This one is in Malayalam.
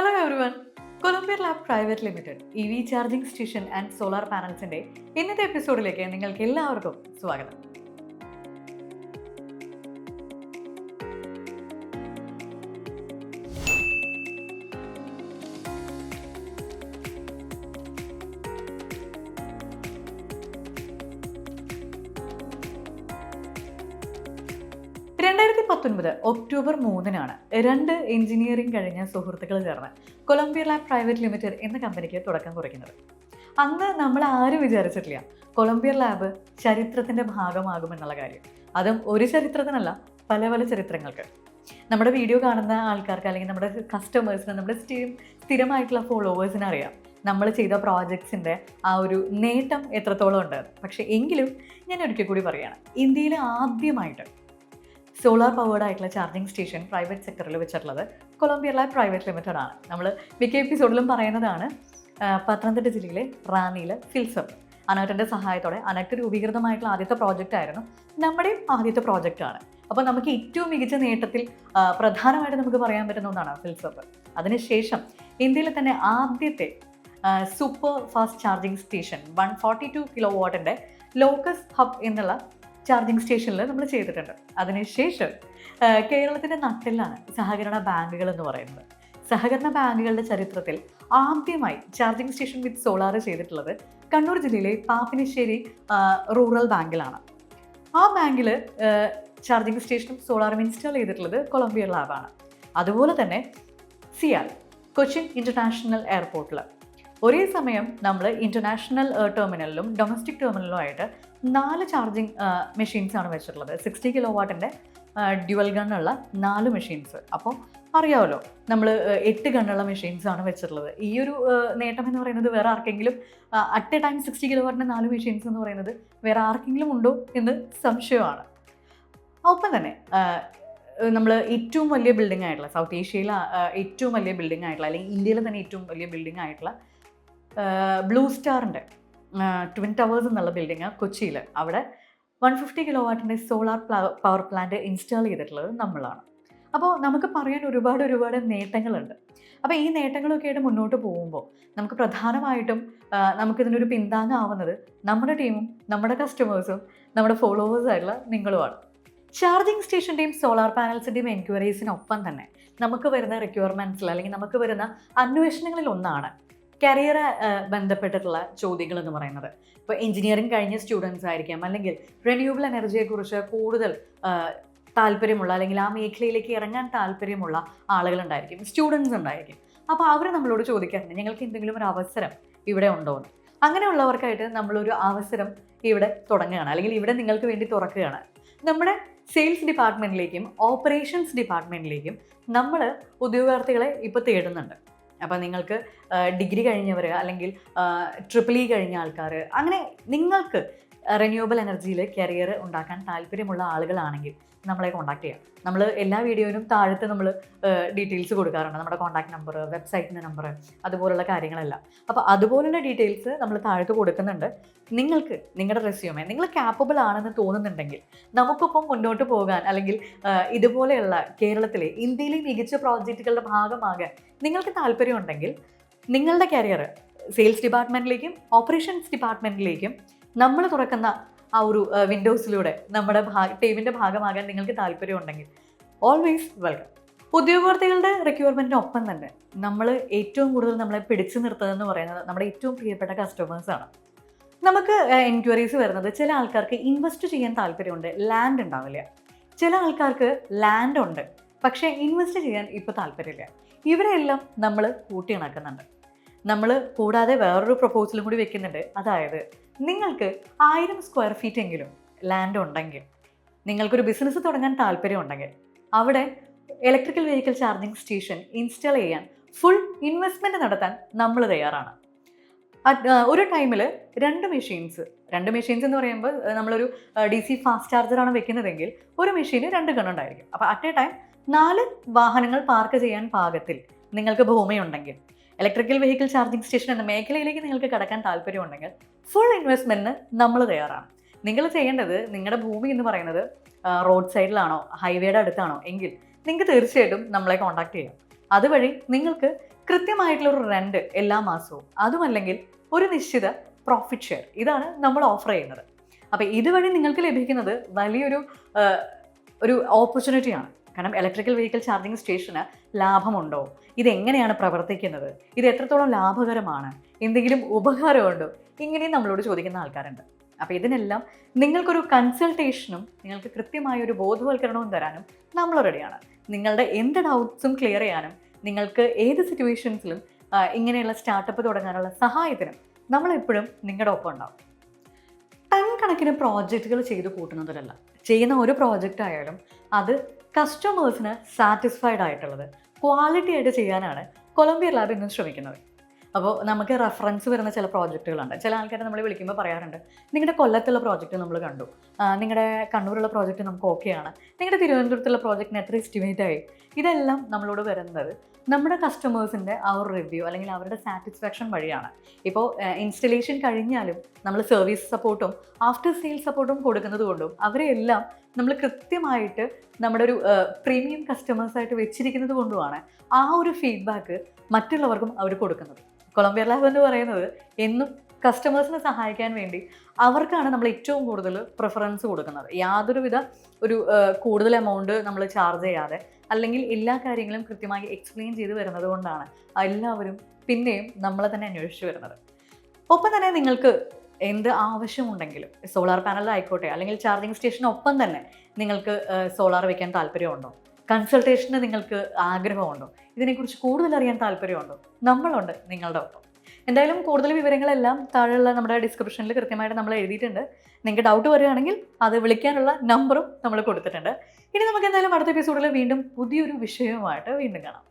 Hello everyone Columbia lab private limited E V charging station and solar പാനൽസിന്റെ ഇന്നത്തെ എപ്പിസോഡിലേക്ക് നിങ്ങൾക്ക് എല്ലാവർക്കും സ്വാഗതം. പത്തൊൻപത് ഒക്ടോബർ മൂന്നിനാണ്. രണ്ട് എഞ്ചിനീയറിംഗ് കഴിഞ്ഞ സുഹൃത്തുക്കൾ ചേർന്ന് കൊളംബിയ ലാബ് പ്രൈവറ്റ് ലിമിറ്റഡ് എന്ന കമ്പനിക്ക് തുടക്കം കുറിക്കുന്നത്. അന്ന് നമ്മൾ ആരും വിചാരിച്ചിട്ടില്ല കൊളംബിയ ലാബ് ചരിത്രത്തിന്റെ ഭാഗമാകുമെന്നുള്ള കാര്യം. അതും ഒരു ചരിത്രത്തിനല്ല പല പല ചരിത്രങ്ങൾക്ക്. നമ്മുടെ വീഡിയോ കാണുന്ന ആൾക്കാർക്ക് അല്ലെങ്കിൽ നമ്മുടെ കസ്റ്റമേഴ്സിന് നമ്മുടെ സ്ഥിരം സ്ഥിരമായിട്ടുള്ള ഫോളോവേഴ്സിന് അറിയാം. നമ്മൾ ചെയ്ത പ്രോജക്ട്സിന്റെ ആ ഒരു നേട്ടം എത്രത്തോളം ഉണ്ട്. പക്ഷേ എങ്കിലും ഞാൻ ഒരിക്കൽ കൂടി പറയുകയാണ് ഇന്ത്യയിൽ ആദ്യമായിട്ട് സോളാർ പവേർഡ് ആയിട്ടുള്ള ചാർജിങ് സ്റ്റേഷൻ പ്രൈവറ്റ് സെക്ടറിൽ വെച്ചിട്ടുള്ളത്. കൊളംബിയ ലൈഫ് പ്രൈവറ്റ് ലിമിറ്റഡ് ആണ്. നമ്മൾ മിക്ക എപ്പിസോഡിലും പറയുന്നതാണ് പത്തനംതിട്ട ജില്ലയിലെ റാന്നിയിലെ ഫിൽസപ്പ് അനോറ്റിന്റെ സഹായത്തോടെ അനറ്റ് രൂപീകൃതമായിട്ടുള്ള ആദ്യത്തെ പ്രോജക്റ്റ് ആയിരുന്നു നമ്മുടെയും ആദ്യത്തെ പ്രോജക്റ്റ് ആണ്. അപ്പോൾ നമുക്ക് ഏറ്റവും മികച്ച നേട്ടത്തിൽ പ്രധാനമായിട്ട് നമുക്ക് പറയാൻ പറ്റുന്ന ഒന്നാണ് ഫിൽസപ്പ് അതിനുശേഷം ഇന്ത്യയിലെ തന്നെ ആദ്യത്തെ super fast charging station one forty two kilo വാട്ടിന്റെ locus hub എന്നുള്ള ചാർജിങ് സ്റ്റേഷനിൽ നമ്മൾ ചെയ്തിട്ടുണ്ട്. അതിനുശേഷം കേരളത്തിന്റെ നട്ടിലാണ് സഹകരണ ബാങ്കുകൾ എന്ന് പറയുന്നത്. സഹകരണ ബാങ്കുകളുടെ ചരിത്രത്തിൽ ആദ്യമായി ചാർജിങ് സ്റ്റേഷൻ വിത്ത് സോളാർ ചെയ്തിട്ടുള്ളത് കണ്ണൂർ ജില്ലയിലെ പാപ്പിനിശ്ശേരി റൂറൽ ബാങ്കിലാണ്. ആ ബാങ്കിൽ ചാർജിങ് സ്റ്റേഷനും സോളാറും ഇൻസ്റ്റാൾ ചെയ്തിട്ടുള്ളത് കൊളംബിയ ലാബാണ്. അതുപോലെ തന്നെ സിയാൽ കൊച്ചിൻ ഇന്റർനാഷണൽ എയർപോർട്ടിൽ ഒരേ സമയം നമ്മൾ ഇന്റർനാഷണൽ ടെർമിനലിലും ഡൊമസ്റ്റിക് ടെർമിനലിലും ആയിട്ട് നാല് ചാർജിങ് മെഷീൻസ് ആണ് വെച്ചിട്ടുള്ളത്. സിക്സ്റ്റി കിലോ വാട്ടിന്റെ ഡ്യുവൽ ഗണ്ണുള്ള നാല് മെഷീൻസ് അപ്പോൾ അറിയാമല്ലോ നമ്മൾ എട്ട് ഗണ്ണുള്ള മെഷീൻസ് ആണ് വെച്ചിട്ടുള്ളത്. ഈ ഒരു നേട്ടം എന്ന് പറയുന്നത് വേറെ ആർക്കെങ്കിലും at a time sixty kilo വാട്ടിന്റെ നാല് മെഷീൻസ് എന്ന് പറയുന്നത് വേറെ ആർക്കെങ്കിലും ഉണ്ടോ എന്ന് സംശയമാണ്. ഒപ്പം തന്നെ നമ്മൾ ഏറ്റവും വലിയ ബിൽഡിംഗ് ആയിട്ടുള്ള സൗത്ത് ഏഷ്യയിലെ ഏറ്റവും വലിയ ബിൽഡിംഗ് ആയിട്ടുള്ള അല്ലെങ്കിൽ ഇന്ത്യയിലെ തന്നെ ഏറ്റവും വലിയ ബിൽഡിംഗ് ആയിട്ടുള്ള ബ്ലൂ സ്റ്റാറിന്റെ ട്വിൻ ടവേഴ്സ് എന്നുള്ള ബിൽഡിങ് കൊച്ചിയിൽ അവിടെ വൺ ഫിഫ്റ്റി കിലോ വാട്ടിന്റെ സോളാർ പവർ പ്ലാന്റ് ഇൻസ്റ്റാൾ ചെയ്തിട്ടുള്ളത് നമ്മളാണ്. അപ്പോൾ നമുക്ക് പറയാൻ ഒരുപാട് ഒരുപാട് നേട്ടങ്ങളുണ്ട്. അപ്പോൾ ഈ നേട്ടങ്ങളൊക്കെ ആയിട്ട് മുന്നോട്ട് പോകുമ്പോൾ നമുക്ക് പ്രധാനമായിട്ടും നമുക്കിതിനൊരു പിന്താങ്ങാവുന്നത് നമ്മുടെ ടീമും നമ്മുടെ കസ്റ്റമേഴ്സും നമ്മുടെ ഫോളോവേഴ്സായിട്ടുള്ള നിങ്ങളുമാണ്. ചാർജിങ് സ്റ്റേഷന്റെയും സോളാർ പാനൽസിന്റെയും എൻക്വയറീസിനൊപ്പം തന്നെ നമുക്ക് വരുന്ന റിക്വയർമെന്റ്സിൽ അല്ലെങ്കിൽ നമുക്ക് വരുന്ന അന്വേഷണങ്ങളിൽ ഒന്നാണ് കരിയർ ബന്ധപ്പെട്ടിട്ടുള്ള ചോദ്യങ്ങൾ എന്ന് പറയുന്നത്. ഇപ്പോൾ എഞ്ചിനീയറിംഗ് കഴിഞ്ഞ സ്റ്റുഡൻസ് ആയിരിക്കാം. അല്ലെങ്കിൽ റിന്യൂവബിൾ എനർജിയെക്കുറിച്ച് കൂടുതൽ താല്പര്യമുള്ള അല്ലെങ്കിൽ ആ മേഖലയിലേക്ക് ഇറങ്ങാൻ താല്പര്യമുള്ള ആളുകളുണ്ടായിരിക്കും. സ്റ്റുഡൻസ് ഉണ്ടായിരിക്കും. അപ്പോൾ അവർ നമ്മളോട് ചോദിക്കാറുണ്ട് ഞങ്ങൾക്ക് എന്തെങ്കിലും ഒരു അവസരം ഇവിടെ ഉണ്ടോ? എന്ന്. അങ്ങനെയുള്ളവർക്കായിട്ട് നമ്മളൊരു അവസരം ഇവിടെ തുടങ്ങുകയാണ്. അല്ലെങ്കിൽ ഇവിടെ നിങ്ങൾക്ക് വേണ്ടി തുറക്കുകയാണ്. നമ്മുടെ സെയിൽസ് ഡിപ്പാർട്ട്മെന്റിലേക്കും ഓപ്പറേഷൻസ് ഡിപ്പാർട്ട്മെന്റിലേക്കും നമ്മൾ ഉദ്യോഗാർത്ഥികളെ ഇപ്പോൾ തേടുന്നുണ്ട്. അപ്പോൾ നിങ്ങൾക്ക് ഡിഗ്രി കഴിഞ്ഞവർ അല്ലെങ്കിൽ ട്രിപ്പിൾ ഇ കഴിഞ്ഞ ആൾക്കാർ അങ്ങനെ നിങ്ങൾക്ക് റിന്യൂവബിൾ എനർജിയിൽ കരിയർ ഉണ്ടാക്കാൻ താല്പര്യമുള്ള ആളുകളാണെങ്കിൽ നമ്മളെ കോൺടാക്ട് ചെയ്യാം. നമ്മൾ എല്ലാ വീഡിയോയിലും താഴത്ത് നമ്മൾ ഡീറ്റെയിൽസ് കൊടുക്കാറുണ്ട്. നമ്മുടെ കോൺടാക്ട് നമ്പർ വെബ്സൈറ്റിന്റെ നമ്പർ അതുപോലുള്ള കാര്യങ്ങളെല്ലാം. അപ്പോൾ അതുപോലുള്ള ഡീറ്റെയിൽസ് നമ്മൾ താഴത്ത് കൊടുക്കുന്നുണ്ട്. നിങ്ങൾക്ക് നിങ്ങളുടെ റെസ്യൂമേ നിങ്ങൾ ക്യാപ്പബിൾ ആണെന്ന് തോന്നുന്നുണ്ടെങ്കിൽ നമുക്കൊപ്പം മുന്നോട്ട് പോകാൻ അല്ലെങ്കിൽ ഇതുപോലെയുള്ള കേരളത്തിലെ ഇന്ത്യയിലെ മികച്ച പ്രോജക്റ്റുകളുടെ ഭാഗമാകാൻ നിങ്ങൾക്ക് താല്പര്യമുണ്ടെങ്കിൽ നിങ്ങളുടെ കരിയർ സെയിൽസ് ഡിപ്പാർട്ട്മെന്റിലേക്കും ഓപ്പറേഷൻസ് ഡിപ്പാർട്ട്മെന്റിലേക്കും നമ്മൾ തുറക്കുന്ന ആ ഒരു വിൻഡോസിലൂടെ നമ്മുടെ ഭാ ടീമിന്റെ ഭാഗമാകാൻ നിങ്ങൾക്ക് താല്പര്യമുണ്ടെങ്കിൽ ഓൾവേസ് വെൽക്കം ഉദ്യോഗാർത്ഥികളുടെ റിക്വയർമെന്റിനൊപ്പം തന്നെ നമ്മൾ ഏറ്റവും കൂടുതൽ നമ്മളെ പിടിച്ചു നിർത്തുന്നതെന്ന് പറയുന്നത് നമ്മുടെ ഏറ്റവും പ്രിയപ്പെട്ട കസ്റ്റമേഴ്സാണ് നമുക്ക് എൻക്വയറീസ് വരുന്നത് ചില ആൾക്കാർക്ക് ഇൻവെസ്റ്റ് ചെയ്യാൻ താല്പര്യമുണ്ട് ലാൻഡ് ഉണ്ടാവില്ല. ചില ആൾക്കാർക്ക് ലാൻഡ് ഉണ്ട് പക്ഷേ ഇൻവെസ്റ്റ് ചെയ്യാൻ ഇപ്പോൾ താല്പര്യമില്ല. ഇവരെല്ലാം നമ്മൾ കൂട്ടിയിണക്കുന്നുണ്ട് നമ്മൾ കൂടാതെ വേറൊരു പ്രപ്പോസലും കൂടി വെക്കുന്നുണ്ട്. അതായത് നിങ്ങൾക്ക് ആയിരം സ്ക്വയർ ഫീറ്റ് എങ്കിലും ലാൻഡ് ഉണ്ടെങ്കിൽ നിങ്ങൾക്കൊരു ബിസിനസ് തുടങ്ങാൻ താല്പര്യമുണ്ടെങ്കിൽ അവിടെ electrical vehicle charging station install ചെയ്യാൻ ഫുൾ ഇൻവെസ്റ്റ്മെന്റ് നടത്താൻ നമ്മൾ തയ്യാറാണ്. ഒരു ടൈമിൽ രണ്ട് മെഷീൻസ് രണ്ട് മെഷീൻസ് എന്ന് പറയുമ്പോൾ നമ്മളൊരു ഡി സി ഫാസ്റ്റ് ചാർജറാണ് വെക്കുന്നതെങ്കിൽ ഒരു മെഷീന് രണ്ട് ഗണ്ണുണ്ടായിരിക്കും അപ്പോൾ അറ്റ് എ ടൈം നാല് വാഹനങ്ങൾ പാർക്ക് ചെയ്യാൻ പാകത്തിൽ നിങ്ങൾക്ക് ഭൂമിയുണ്ടെങ്കിൽ ഇലക്ട്രിക്കൽ വെഹിക്കിൾ ചാർജിംഗ് സ്റ്റേഷൻ എന്ന മേഖലയിലേക്ക് നിങ്ങൾക്ക് കടക്കാൻ താല്പര്യമുണ്ടെങ്കിൽ ഫുൾ ഇൻവെസ്റ്റ്മെന്റിന് നമ്മൾ തയ്യാറാണ്. നിങ്ങൾ ചെയ്യേണ്ടത് നിങ്ങളുടെ ഭൂമി എന്ന് പറയുന്നത് റോഡ് സൈഡിലാണോ ഹൈവേയുടെ അടുത്താണോ എങ്കിൽ നിങ്ങൾക്ക് തീർച്ചയായിട്ടും നമ്മളെ കോൺടാക്ട് ചെയ്യാം. അതുവഴി നിങ്ങൾക്ക് കൃത്യമായിട്ടുള്ള ഒരു റെന്റ് എല്ലാ മാസവും അതുമല്ലെങ്കിൽ ഒരു നിശ്ചിത പ്രോഫിറ്റ് ഷെയർ ഇതാണ് നമ്മൾ ഓഫർ ചെയ്യുന്നത്. അപ്പോൾ ഇതുവഴി നിങ്ങൾക്ക് ലഭിക്കുന്നത് വലിയൊരു ഒരു ഓപ്പർച്യൂണിറ്റിയാണ് കാരണം ഇലക്ട്രിക്കൽ വെഹിക്കിൾ ചാർജിങ് സ്റ്റേഷന് ലാഭമുണ്ടോ? ഇതെങ്ങനെയാണ് പ്രവർത്തിക്കുന്നത്? ഇത് എത്രത്തോളം ലാഭകരമാണ്? എന്തെങ്കിലും ഉപകാരമുണ്ടോ? ഇങ്ങനെയും നമ്മളോട് ചോദിക്കുന്ന ആൾക്കാരുണ്ട്. അപ്പോൾ ഇതിനെല്ലാം നിങ്ങൾക്കൊരു കൺസൾട്ടേഷനും നിങ്ങൾക്ക് കൃത്യമായ ഒരു ബോധവൽക്കരണവും തരാനും നമ്മൾ റെഡിയാണ് നിങ്ങളുടെ എന്ത് ഡൗട്ട്സും ക്ലിയർ ചെയ്യാനും നിങ്ങൾക്ക് ഏത് സിറ്റുവേഷൻസിലും ഇങ്ങനെയുള്ള സ്റ്റാർട്ടപ്പ് തുടങ്ങാനുള്ള സഹായത്തിനും നമ്മളെപ്പോഴും നിങ്ങളുടെ ഒപ്പം ഉണ്ടാവും. ടൺ കണക്കിന് പ്രോജക്റ്റുകൾ ചെയ്തു കൂട്ടുന്നതിലല്ല. ചെയ്യുന്ന ഒരു പ്രോജക്റ്റ് ആയാലും അത് കസ്റ്റമേഴ്സിന് സാറ്റിസ്ഫൈഡ് ആയിട്ടുള്ളത്. ക്വാളിറ്റി ആയിട്ട് ചെയ്യാനാണ് കൊളംബിയ ലാബ് ഇന്നും ശ്രമിക്കുന്നത്. അപ്പോൾ നമുക്ക് റെഫറൻസ് വരുന്ന ചില പ്രോജക്റ്റുകളുണ്ട് ചില ആൾക്കാരെ നമ്മൾ വിളിക്കുമ്പോൾ പറയാറുണ്ട് നിങ്ങളുടെ കൊല്ലത്തുള്ള പ്രോജക്റ്റ് നമ്മൾ കണ്ടു. നിങ്ങളുടെ കണ്ണൂരുള്ള പ്രോജക്റ്റ് നമുക്ക് ഓക്കെയാണ് നിങ്ങളുടെ തിരുവനന്തപുരത്തുള്ള പ്രോജക്റ്റിന് എത്ര എസ്റ്റിമേറ്റ് ആയി? ഇതെല്ലാം നമ്മളോട് വരുന്നത് നമ്മുടെ കസ്റ്റമേഴ്സിന്റെ അവർ റിവ്യൂ അല്ലെങ്കിൽ അവരുടെ സാറ്റിസ്ഫാക്ഷൻ വഴിയാണ്. ഇപ്പോൾ ഇൻസ്റ്റലേഷൻ കഴിഞ്ഞാലും നമ്മൾ സർവീസ് സപ്പോർട്ടും ആഫ്റ്റർ സെയിൽ സപ്പോർട്ടും കൊടുക്കുന്നത് കൊണ്ടും അവരെല്ലാം നമ്മൾ കൃത്യമായിട്ട് നമ്മുടെ ഒരു പ്രീമിയം കസ്റ്റമേഴ്സായിട്ട് വെച്ചിരിക്കുന്നത് കൊണ്ടുമാണ് ആ ഒരു ഫീഡ്ബാക്ക് മറ്റുള്ളവർക്കും അവർ കൊടുക്കുന്നത്. കൊളംബിയ ലാബ് എന്ന് പറയുന്നത് എന്നും കസ്റ്റമേഴ്സിനെ സഹായിക്കാൻ വേണ്ടി അവർക്കാണ് നമ്മൾ ഏറ്റവും കൂടുതൽ പ്രിഫറൻസ് കൊടുക്കുന്നത്. യാതൊരുവിധ ഒരു കൂടുതൽ എമൗണ്ട് നമ്മൾ ചാർജ് ചെയ്യാതെ അല്ലെങ്കിൽ എല്ലാ കാര്യങ്ങളും കൃത്യമായി എക്സ്പ്ലെയിൻ ചെയ്ത് വരുന്നത് കൊണ്ടാണ് എല്ലാവരും പിന്നെയും നമ്മളെ തന്നെ അന്വേഷിച്ച് വരുന്നത്. ഒപ്പം തന്നെ നിങ്ങൾക്ക് എന്ത് ആവശ്യമുണ്ടെങ്കിലും സോളാർ പാനൽ പാനലായിക്കോട്ടെ അല്ലെങ്കിൽ ചാർജിങ് സ്റ്റേഷനൊപ്പം തന്നെ നിങ്ങൾക്ക് സോളാർ വെക്കാൻ താല്പര്യമുണ്ടോ? കൺസൾട്ടേഷന് നിങ്ങൾക്ക് ആഗ്രഹമുണ്ടോ? ഇതിനെക്കുറിച്ച് കൂടുതൽ അറിയാൻ താല്പര്യമുണ്ടോ? നമ്മളുണ്ട് നിങ്ങളുടെ ഒപ്പം. എന്തായാലും കൂടുതൽ വിവരങ്ങളെല്ലാം താഴെയുള്ള നമ്മുടെ ഡിസ്ക്രിപ്ഷനിൽ കൃത്യമായിട്ട് നമ്മൾ എഴുതിയിട്ടുണ്ട്. നിങ്ങൾക്ക് ഡൗട്ട് വരികയാണെങ്കിൽ അത് വിളിക്കാനുള്ള നമ്പറും നമ്മൾ കൊടുത്തിട്ടുണ്ട്. ഇനി നമുക്ക് എന്തായാലും അടുത്ത എപ്പിസോഡിൽ വീണ്ടും പുതിയൊരു വിഷയവുമായിട്ട് വീണ്ടും കാണാം.